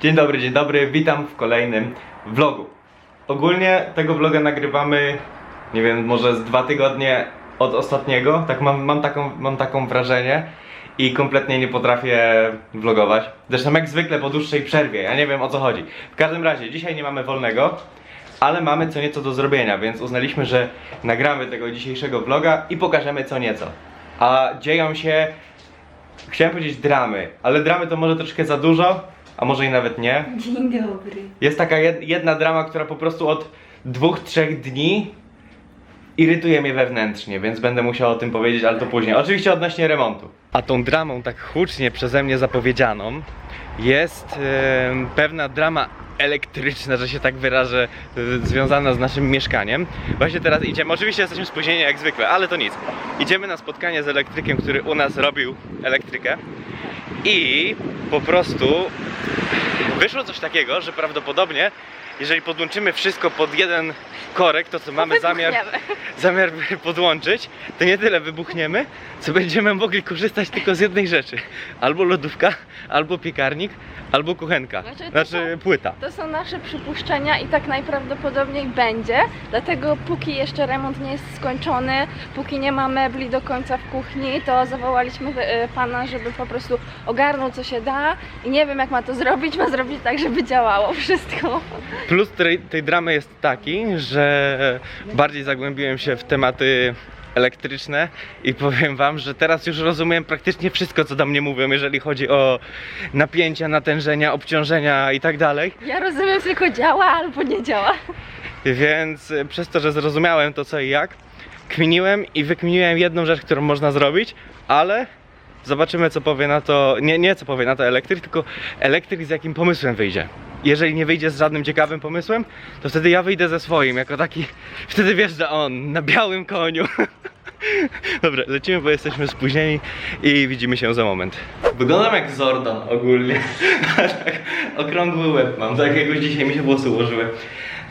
Dzień dobry, dzień dobry, witam w kolejnym vlogu. Ogólnie tego vloga nagrywamy, nie wiem, może z dwa tygodnie od ostatniego, tak mam, mam, taką, mam taką wrażenie i kompletnie nie potrafię vlogować. Zresztą jak zwykle po dłuższej przerwie, ja nie wiem o co chodzi. W każdym razie, dzisiaj nie mamy wolnego, ale mamy co nieco do zrobienia, więc uznaliśmy, że nagramy tego dzisiejszego vloga i pokażemy co nieco. A dzieją się Chciałem powiedzieć dramy, ale dramy to może troszkę za dużo, a może i nawet nie. Dzień dobry. Jest taka jed- jedna drama, która po prostu od dwóch, trzech dni irytuje mnie wewnętrznie, więc będę musiał o tym powiedzieć, ale to później. Oczywiście odnośnie remontu. A tą dramą tak hucznie przeze mnie zapowiedzianą jest em, pewna drama elektryczna, że się tak wyrażę, y, związana z naszym mieszkaniem. Właśnie teraz idziemy, oczywiście jesteśmy spóźnieni jak zwykle, ale to nic. Idziemy na spotkanie z elektrykiem, który u nas robił elektrykę i po prostu wyszło coś takiego, że prawdopodobnie jeżeli podłączymy wszystko pod jeden korek, to co mamy zamiar, zamiar podłączyć, to nie tyle wybuchniemy, co będziemy mogli korzystać tylko z jednej rzeczy. Albo lodówka, albo piekarnik, albo kuchenka. Znaczy, to Znaczy płyta. To są nasze przypuszczenia i tak najprawdopodobniej będzie. Dlatego póki jeszcze remont nie jest skończony, póki nie ma mebli do końca w kuchni, to zawołaliśmy e, pana, żeby po prostu ogarnął co się da i nie wiem jak ma to zrobić, ma zrobić tak, żeby działało wszystko. Plus tej, tej dramy jest taki, że bardziej zagłębiłem się w tematy elektryczne i powiem wam, że teraz już rozumiem praktycznie wszystko, co do mnie mówią, jeżeli chodzi o napięcia, natężenia, obciążenia i tak dalej. Ja rozumiem tylko działa albo nie działa. Więc y, przez to, że zrozumiałem to co i jak, kminiłem i wykminiłem jedną rzecz, którą można zrobić, ale zobaczymy co powie na to, nie, nie co powie na to elektryk, tylko elektryk z jakim pomysłem wyjdzie. Jeżeli nie wyjdzie z żadnym ciekawym pomysłem, to wtedy ja wyjdę ze swoim, jako taki, wtedy wjeżdża on na białym koniu. Dobra, lecimy, bo jesteśmy spóźnieni i widzimy się za moment. Wyglądam jak Zordon ogólnie. tak, okrągły łeb mam, tak jakoś dzisiaj mi się włosy ułożyły.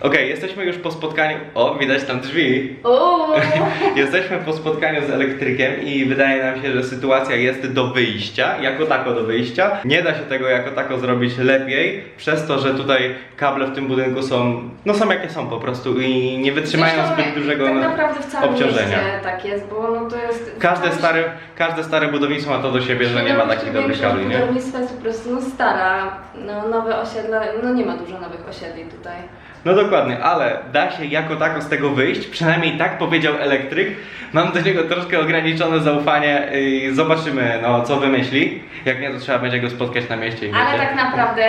Okej, jesteśmy już po spotkaniu. O, widać tam drzwi. Uuu. Jesteśmy po spotkaniu z elektrykiem i wydaje nam się, że sytuacja jest do wyjścia, jako tako do wyjścia. Nie da się tego jako tako zrobić lepiej, przez to, że tutaj kable w tym budynku są, no są jakie są po prostu i nie wytrzymają Zresztą zbyt dużego tak na- naprawdę w całym obciążenia. mieście tak jest, bo no to jest... Każde całe stare, każde stare budownictwo ma to do siebie, że nie ma takich dobrych kabli, nie? Budownictwo jest po prostu no, stara, no, nowe osiedla, no nie ma dużo nowych osiedli tutaj. No dokładnie, ale da się jako tako z tego wyjść, przynajmniej tak powiedział elektryk. Mam do niego troszkę ograniczone zaufanie i zobaczymy, no co wymyśli. Jak nie, to trzeba będzie go spotkać na mieście i Ale wiecie. tak naprawdę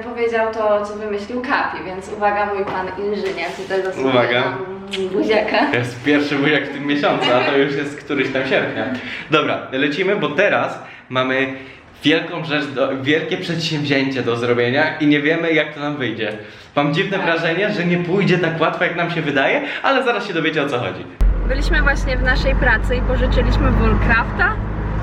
y, powiedział to, co wymyślił Kapi, więc uwaga mój pan inżynier, tutaj zasługuje Uwaga. na mm, buziaka. To jest pierwszy buziak w tym miesiącu, a to już jest któryś tam sierpnia. Dobra, lecimy, bo teraz mamy wielką rzecz, do, wielkie przedsięwzięcie do zrobienia i nie wiemy jak to nam wyjdzie. Mam dziwne wrażenie, że nie pójdzie tak łatwo jak nam się wydaje, ale zaraz się dowiecie o co chodzi. Byliśmy właśnie w naszej pracy i pożyczyliśmy Volcrafta.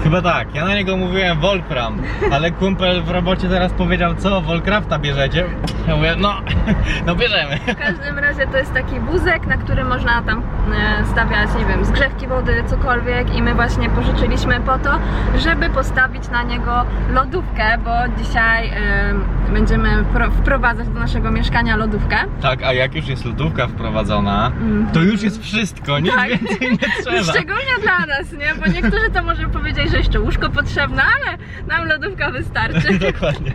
Chyba tak, ja na niego mówiłem Volcram, ale kumpel w robocie teraz powiedział co, Volcrafta bierzecie? Ja mówię, no, no bierzemy. W każdym razie to jest taki wózek, na którym można tam e, stawiać, nie wiem, zgrzewki wody, cokolwiek i my właśnie pożyczyliśmy po to, żeby postawić na niego lodówkę, bo dzisiaj e, będziemy wpro- wprowadzać do naszego mieszkania lodówkę. Tak, a jak już jest lodówka wprowadzona, Mhm. to już jest wszystko, nic Tak. więcej nie trzeba. Szczególnie dla nas, nie? Bo niektórzy to może powiedzieć, że jeszcze łóżko potrzebne, ale nam lodówka wystarczy. Dokładnie.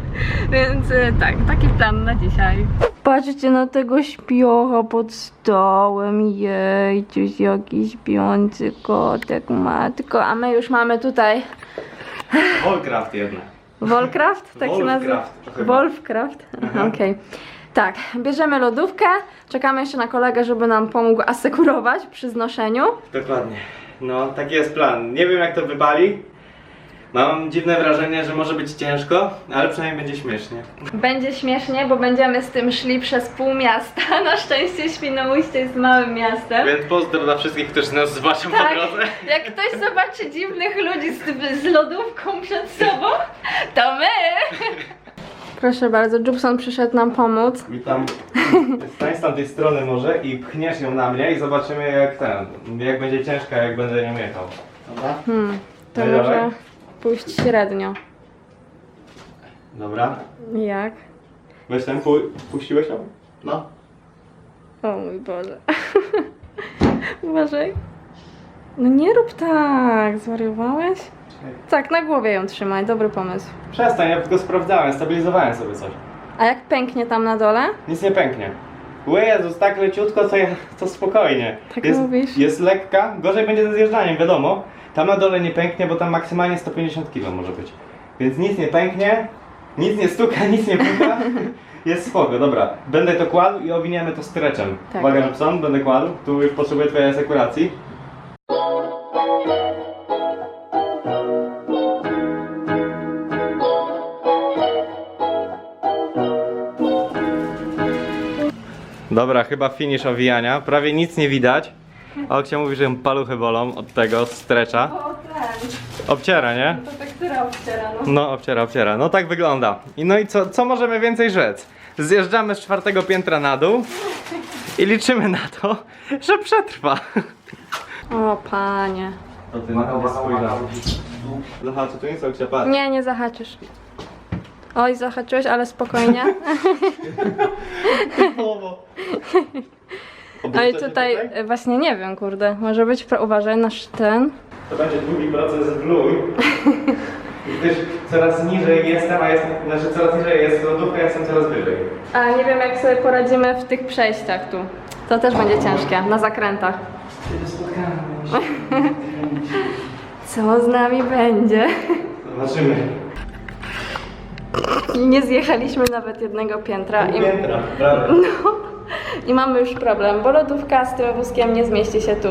Więc e, tak, taki plan na dzisiaj. Patrzcie na tego śpiocha pod stołem. Jejciuś, jaki śpiący kotek, matko. A my już mamy tutaj Volcraft jednak. Volcraft, tak się nazywa? Wolfcraft. Wolfcraft? Okej. Tak, bierzemy lodówkę, czekamy jeszcze na kolegę, żeby nam pomógł asekurować przy znoszeniu. Dokładnie. No, taki jest plan. Nie wiem jak to wybali. Mam dziwne wrażenie, że może być ciężko, ale przynajmniej będzie śmiesznie. Będzie śmiesznie, bo będziemy z tym szli przez pół miasta. Na szczęście Świnoujście jest małym miastem. Więc pozdro dla wszystkich, którzy nas zobaczą Tak, po drodze. jak ktoś zobaczy dziwnych ludzi z, z lodówką przed sobą, to my! Proszę bardzo, Jubson przyszedł nam pomóc. Witam. Stań z tamtej strony może i pchniesz ją na mnie i zobaczymy jak ten, jak będzie ciężka, jak będę nią jechał. Dobra? Hmm, to No i może dawaj. Pójść średnio. Dobra. Jak? Weź ten, pu puściłeś ją? No. O mój Boże. Uważaj. No nie rób tak, zwariowałeś? Tak, na głowie ją trzymaj, dobry pomysł. Przestań, ja tylko sprawdzałem, stabilizowałem sobie coś. A jak pęknie tam na dole? Nic nie pęknie. Ły Jezus, tak leciutko, co, ja, to spokojnie. Tak jest, mówisz? Jest lekka, gorzej będzie ze zjeżdżaniem, wiadomo. Tam na dole nie pęknie, bo tam maksymalnie 150 kg może być. Więc nic nie pęknie, nic nie stuka, nic nie puka. Jest spoko, dobra. Będę to kładł i owiniemy to streczem. Tak. Uwaga, Robson, będę kładł. Tu już potrzebuję twojej asekuracji. Dobra, chyba finish owijania. Prawie nic nie widać. Oksia mówi, że ją paluchy bolą od tego strecza. O, ten. Obciera, nie? To tak, która obciera, no. No, obciera, obciera. No tak wygląda. I no i co, co możemy więcej rzec? Zjeżdżamy z czwartego piętra na dół i liczymy na to, że przetrwa. O, panie. To ty na nie. Zahaczy, tu nic Oksia, patrz. Nie, nie zahaczysz. Oj, zahaczyłeś, ale spokojnie. Oj, tutaj e, właśnie nie wiem, kurde. Może być, pro- uważaj, nasz ten. To będzie długi proces wluj. Gdyż coraz niżej jestem, a jestem, znaczy coraz niżej jest lodówka, ja jestem coraz wyżej. A nie wiem, jak sobie poradzimy w tych przejściach tu. To też będzie ciężkie, na zakrętach. Kiedy spotkamy się. Co z nami będzie? Zobaczymy. Nie zjechaliśmy nawet jednego piętra. I, Piętra, prawie. I mamy już problem, bo lodówka z tym wózkiem nie zmieści się tu.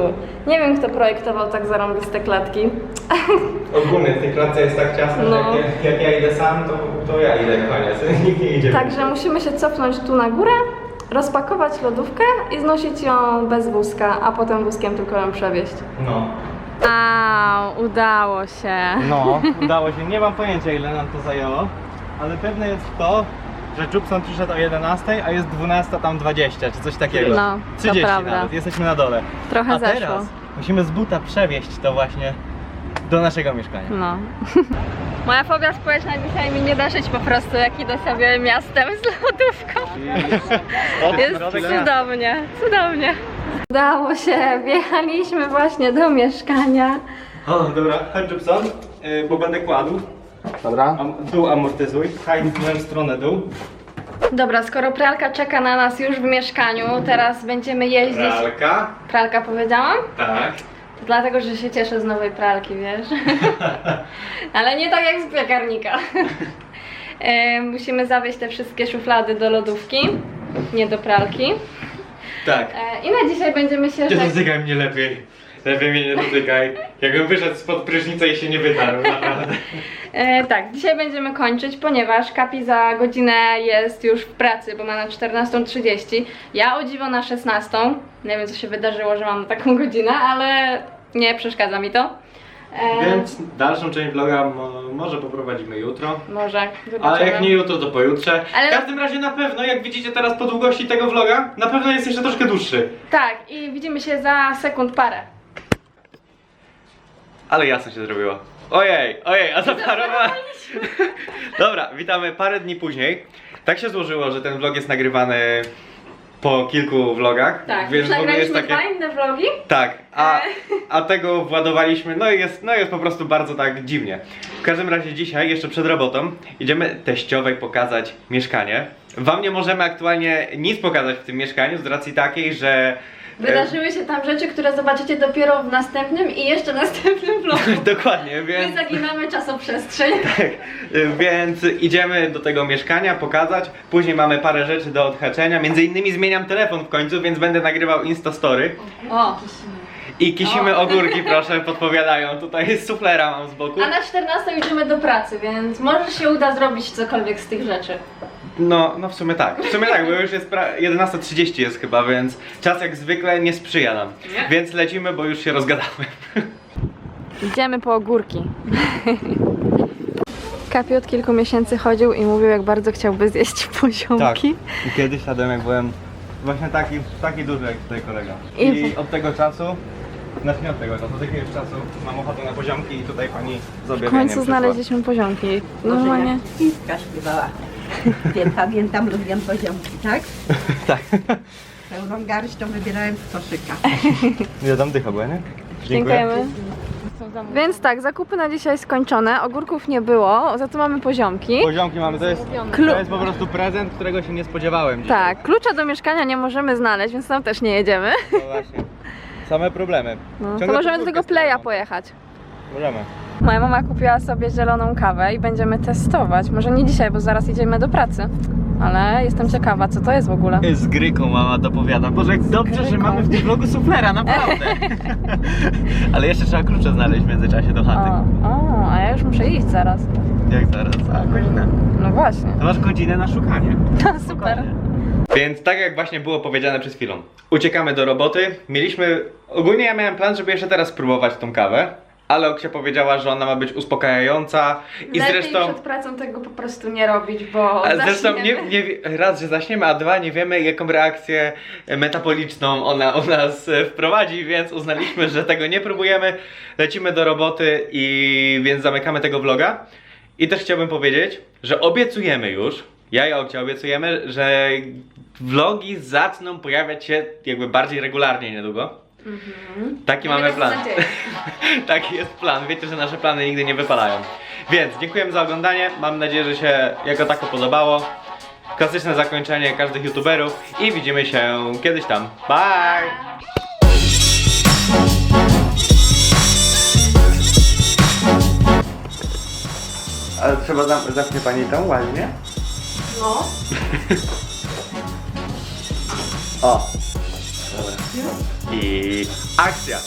Nie wiem, kto projektował tak zarąbiste klatki. Ogólnie w tej klatce jest tak ciasno, No. że jak, ja- jak ja idę sam, to, to ja idę koniec. Nikt nie idzie. Także musimy się cofnąć tu na górę, rozpakować lodówkę i znosić ją bez wózka, a potem wózkiem tylko ją przewieźć. No. A, udało się. No, udało się. Nie mam pojęcia ile nam to zajęło, ale pewne jest to, że Jubson przyszedł o 11, a jest 12 tam 20 czy coś takiego. No, to 30 prawda. nawet, jesteśmy na dole. Trochę a zeszło. teraz musimy z buta przewieźć to właśnie do naszego mieszkania. No. Moja fobia społeczna dzisiaj mi nie da żyć po prostu, jak idę sobie miastem z lodówką. Jest cudownie, cudownie. Udało się, wjechaliśmy właśnie do mieszkania. O, dobra, chodź Jubson, yy, bo będę kładł. Dobra. Am, dół amortyzuj, pchaj w moją stronę dół. Dobra, skoro pralka czeka na nas już w mieszkaniu, teraz będziemy jeździć. Pralka. Pralka powiedziałam? Tak. To dlatego, że się cieszę z nowej pralki, wiesz? Ale nie tak jak z piekarnika. E, Musimy zawieźć te wszystkie szuflady do lodówki, nie do pralki. Tak. E, I na dzisiaj będziemy się... Nie dotykaj mnie lepiej. Lepiej mnie nie dotykaj. Jakbym wyszedł spod prysznica i się nie wytarł, naprawdę. E, tak, dzisiaj będziemy kończyć, ponieważ Kapi za godzinę jest już w pracy, bo ma na 14.30. Ja o dziwo na 16.00. Nie wiem, co się wydarzyło, że mam taką godzinę, ale nie przeszkadza mi to. E, Więc dalszą część vloga mo może poprowadzimy jutro. Może, zobaczymy. Ale jak nie jutro, to pojutrze. Ale- W każdym razie na pewno, jak widzicie teraz po długości tego vloga, na pewno jest jeszcze troszkę dłuższy. Tak, i widzimy się za sekund parę. Ale jasno się zrobiło. Ojej, ojej, a zaparowa... Dobra, witamy parę dni później. Tak się złożyło, że ten vlog jest nagrywany po kilku vlogach. Tak, więc już w ogóle jest nagraliśmy takie... dwa inne vlogi. Tak, a, E. a tego władowaliśmy, no i jest, no jest po prostu bardzo tak dziwnie. W każdym razie dzisiaj, jeszcze przed robotą, idziemy teściowej pokazać mieszkanie. Wam nie możemy aktualnie nic pokazać w tym mieszkaniu z racji takiej, że... Wydarzyły się tam rzeczy, które zobaczycie dopiero w następnym i jeszcze następnym vlogu. Dokładnie, My więc... zaginamy czasoprzestrzeń. Tak, więc idziemy do tego mieszkania pokazać. Później mamy parę rzeczy do odhaczenia. Między innymi zmieniam telefon w końcu, więc będę nagrywał Instastory. O, I kisimy O. ogórki, proszę, podpowiadają. Tutaj suflera mam z boku. a na 14 idziemy do pracy, więc może się uda zrobić cokolwiek z tych rzeczy. No, no w sumie tak. W sumie tak, bo już jest pra- 11.30 jest chyba, więc czas jak zwykle nie sprzyja nam. Nie. Więc lecimy, bo już się rozgadamy. Idziemy po ogórki. Kapi od kilku miesięcy chodził i mówił, jak bardzo chciałby zjeść poziomki. I kiedyś jadłem jak byłem właśnie taki, taki duży jak tutaj kolega. I- I, od tego czasu, znaczy nie od tego czasu, od jakiegoś czasu mam ochotę na poziomki i tutaj pani z W końcu znaleźliśmy poziomki. Normalnie. Piska śpiewała. Wiem, pamiętam, lubię poziomki, tak? tak. Pełną garścią wybierałem z koszyka. Ja tam dycha była, nie? Dziękujemy. Więc tak, zakupy na dzisiaj skończone. Ogórków nie było, za to mamy poziomki. Poziomki mamy, to jest, Klu- to jest po prostu prezent, którego się nie spodziewałem dzisiaj. Tak, klucza do mieszkania nie możemy znaleźć, więc tam też nie jedziemy. No właśnie. Same problemy. No, to Ciągle możemy do podwórkę tego playa stawiam. pojechać. Możemy. Moja mama kupiła sobie zieloną kawę i będziemy testować. Może nie dzisiaj, bo zaraz idziemy do pracy. Ale jestem ciekawa, co to jest w ogóle. Z gryką mama dopowiada. Boże, jak dobrze, że gryką. mamy w tym vlogu suflera, naprawdę. Ale jeszcze trzeba klucze znaleźć w międzyczasie do chaty. O, o, a ja już muszę iść zaraz. Jak zaraz? A, godzinę. No właśnie. To masz godzinę na szukanie. Super. Więc tak jak właśnie było powiedziane przed chwilą, uciekamy do roboty. Mieliśmy, ogólnie ja miałem plan, żeby jeszcze raz spróbować tą kawę, ale Oksia powiedziała, że ona ma być uspokajająca i Lepiej zresztą... przed pracą tego po prostu nie robić, bo zresztą nie, nie, raz, że zaśniemy, a dwa, nie wiemy jaką reakcję metaboliczną ona u nas wprowadzi, więc uznaliśmy, że tego nie próbujemy. Lecimy do roboty i więc zamykamy tego vloga. I też chciałbym powiedzieć, że obiecujemy już, ja i Okcia obiecujemy, że vlogi zaczną pojawiać się jakby bardziej regularnie niedługo. Taki mamy plan. Taki jest plan. Wiecie, że nasze plany nigdy nie wypalają. Więc dziękujemy za oglądanie. Mam nadzieję, że się jako tako podobało. Klasyczne zakończenie każdych youtuberów i widzimy się kiedyś tam. Bye! Ale trzeba zam- zamknie pani tą ładnie? No. O! Dobra. I akcja!